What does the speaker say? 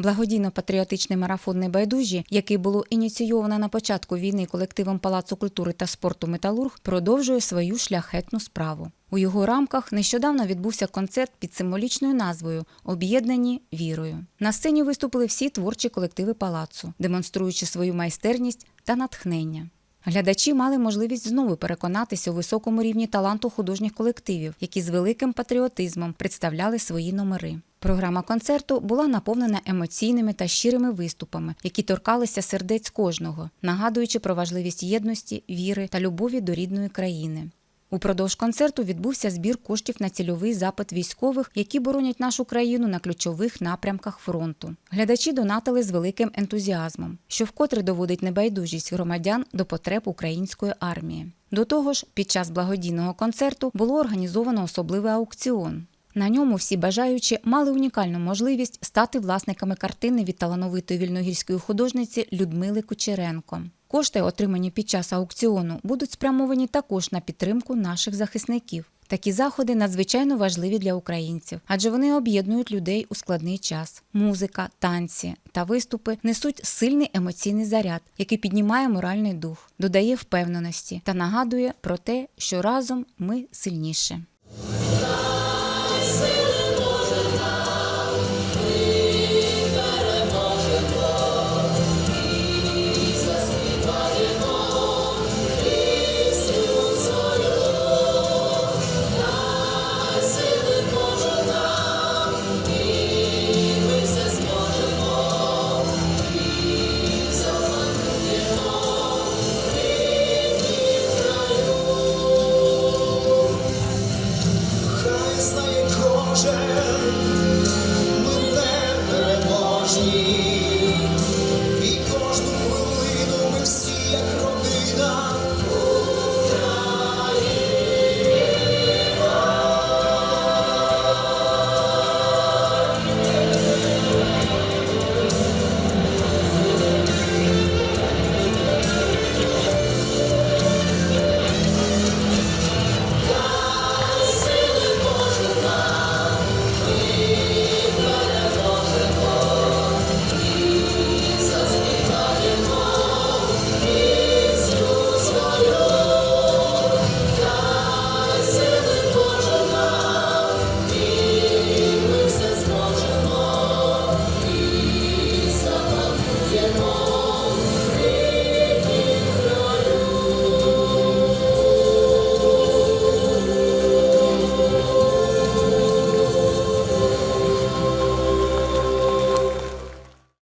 Благодійно-патріотичний марафон Небайдужі, який було ініційовано на початку війни колективом Палацу культури та спорту Металург, продовжує свою шляхетну справу. У його рамках нещодавно відбувся концерт під символічною назвою Об'єднані вірою. На сцені виступили всі творчі колективи палацу, демонструючи свою майстерність та натхнення. Глядачі мали можливість знову переконатися у високому рівні таланту художніх колективів, які з великим патріотизмом представляли свої номери. Програма концерту була наповнена емоційними та щирими виступами, які торкалися сердець кожного, нагадуючи про важливість єдності, віри та любові до рідної країни. Упродовж концерту відбувся збір коштів на цільовий запит військових, які боронять нашу країну на ключових напрямках фронту. Глядачі донатили з великим ентузіазмом, що вкотре доводить небайдужість громадян до потреб української армії. До того ж, під час благодійного концерту було організовано особливий аукціон. На ньому всі бажаючі мали унікальну можливість стати власниками картини від талановитої вільногірської художниці Людмили Кучеренко. Кошти, отримані під час аукціону, будуть спрямовані також на підтримку наших захисників. Такі заходи надзвичайно важливі для українців, адже вони об'єднують людей у складний час. Музика, танці та виступи несуть сильний емоційний заряд, який піднімає моральний дух, додає впевненості та нагадує про те, що разом ми сильніше. You.